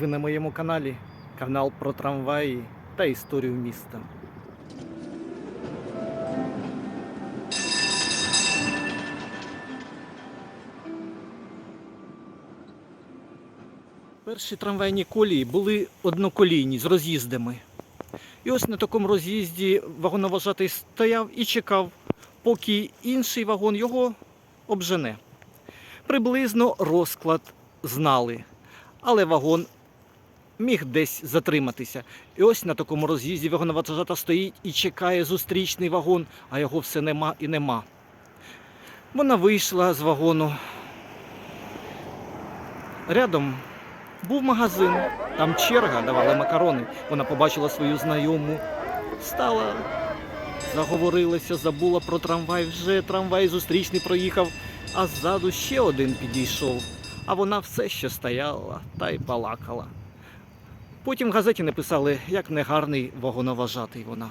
Ви на моєму каналі. Канал про трамваї та історію міста. Перші трамвайні колії були одноколійні з роз'їздами. І ось на такому роз'їзді вагоновожатий стояв і чекав, поки інший вагон його обжене. Приблизно розклад знали, але вагон міг десь затриматися. І ось на такому роз'їзді вагоновожата стоїть і чекає зустрічний вагон, а його все нема і нема. Вона вийшла з вагону. Рядом був магазин, там черга давали макарони. Вона побачила свою знайому, стала, заговорилася, забула про трамвай. Вже трамвай зустрічний проїхав, а ззаду ще один підійшов. А вона все ще стояла та й балакала. Потім в газеті написали, як негарний вагоноважатий вона.